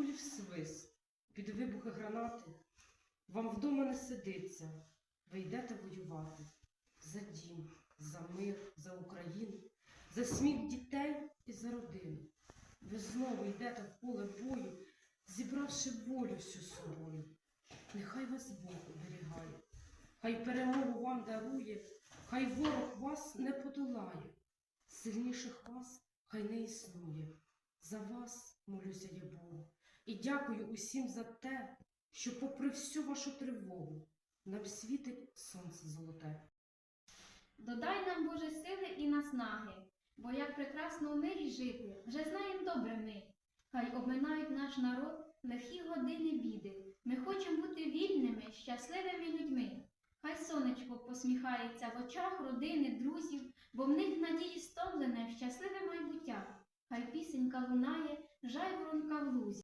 кулі в свист, під вибухи гранати. Вам вдома не сидиться, ви йдете воювати за дім, за мир, за Україну, за сміх дітей і за родину. Ви знову йдете в поле бою, зібравши волю всю собою. Нехай вас Бог оберігає, хай перемогу вам дарує, хай ворог вас не подолає, сильніших вас хай не існує. За вас молюся я Богу, дякую усім за те, що, попри всю вашу тривогу, нам світить сонце золоте. Додай нам, Боже, сили і наснаги, бо як прекрасно в мирі жити, вже знаєм добре ми. Хай обминають наш народ лихі години біди. Ми хочемо бути вільними, щасливими людьми. Хай сонечко посміхається в очах родини, друзів, бо в них надії стомлене щасливе майбуття. Хай пісенька лунає, жай жайворонка в лузі.